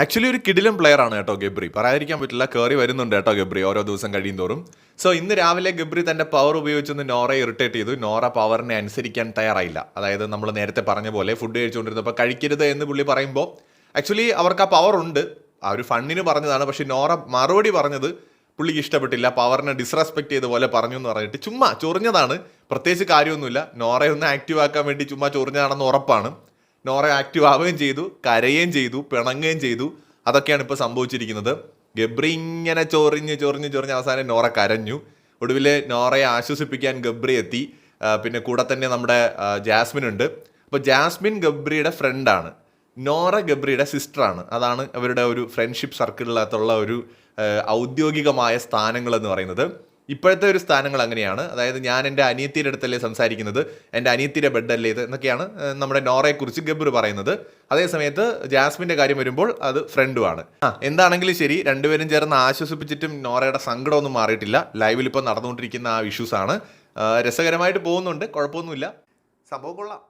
Actually ഒരു കിടിലം player ആണ് കേട്ടോ ഗബ്രി. പറയാതിരിക്കാൻ പറ്റില്ല കയറി വരുന്നുണ്ട് കേട്ടോ ഗബ്രി ഓരോ ദിവസം കഴിയും തോറും സോ ഇന്ന് രാവിലെ ഗബ്രി തന്റെ പവർ ഉപയോഗിച്ചൊന്ന് നോറയെ ഇറിറ്റേറ്റ് ചെയ്തു. നോറ പവറിനെ അനുസരിക്കാൻ തയ്യാറായില്ല. അതായത് നമ്മൾ നേരത്തെ പറഞ്ഞ പോലെ ഫുഡ് കഴിച്ചുകൊണ്ടിരുന്നപ്പോൾ കഴിക്കരുത് എന്ന് പുള്ളി പറയുമ്പോൾ ആക്ച്വലി അവർക്ക് ആ പവർ ഉണ്ട്. ആ ഒരു ഫണ്ണിന് പറഞ്ഞതാണ് പക്ഷെ നോറ മറുപടി പറഞ്ഞത് പുള്ളിക്ക് ഇഷ്ടപ്പെട്ടില്ല. പവറിനെ ഡിസ്റെസ്പെക്ട് ചെയ്ത പോലെ പറഞ്ഞു എന്ന് പറഞ്ഞിട്ട് ചുമ്മാ ചൊറിഞ്ഞതാണ്. പ്രത്യേകിച്ച് കാര്യമൊന്നുമില്ല. നോറയെ ഒന്ന് ആക്റ്റീവ് ആക്കാൻ വേണ്ടി ചുമ്മാ ചൊറിഞ്ഞതാണെന്ന് ഉറപ്പാണ്. നോറ ആക്റ്റീവ് ആവുകയും ചെയ്തു കരയുകയും ചെയ്തു പിണങ്ങുകയും ചെയ്തു. അതൊക്കെയാണ് ഇപ്പോൾ സംഭവിച്ചിരിക്കുന്നത്. ഗബ്രി ഇങ്ങനെ ചൊറിഞ്ഞ് ചൊറിഞ്ഞ് ചൊറിഞ്ഞ് അവസാനം നോറ കരഞ്ഞു. ഒടുവിൽ നോറയെ ആശ്വസിപ്പിക്കാൻ ഗബ്രി എത്തി. പിന്നെ കൂടെ തന്നെ നമ്മുടെ ജാസ്മിൻ ഉണ്ട്. അപ്പോൾ ജാസ്മിൻ ഗബ്രിയുടെ ഫ്രണ്ടാണ് നോറ ഗബ്രിയുടെ സിസ്റ്ററാണ് അതാണ് അവരുടെ ഒരു ഫ്രണ്ട്ഷിപ്പ് സർക്കിളിനകത്തുള്ള ഒരു ഔദ്യോഗികമായ സ്ഥാനങ്ങൾ എന്ന് പറയുന്നത്. ഇപ്പോഴത്തെ ഒരു സ്ഥാനങ്ങൾ അങ്ങനെയാണ്. അതായത് ഞാൻ എന്റെ അനിയത്തിയുടെ അടുത്തല്ലേ സംസാരിക്കുന്നത്. എന്റെ അനിയത്തിയുടെ ബെഡല്ലേ ഇത് എന്നൊക്കെയാണ് നമ്മുടെ നോറയെക്കുറിച്ച് ഗബ്ബർ പറയുന്നത്. അതേസമയത്ത് ജാസ്മിന്റെ കാര്യം വരുമ്പോൾ അത് ഫ്രണ്ടുമാണ്. ആ എന്താണെങ്കിലും ശരി രണ്ടുപേരും ചേർന്ന് ആശ്വസിപ്പിച്ചിട്ടും നോറയുടെ സങ്കടമൊന്നും മാറിയിട്ടില്ല. ലൈവിൽ ഇപ്പോൾ നടന്നുകൊണ്ടിരിക്കുന്ന ആ ഇഷ്യൂസാണ് രസകരമായിട്ട് പോകുന്നുണ്ട്. കുഴപ്പമൊന്നുമില്ല. സംഭവം കൊള്ളാം.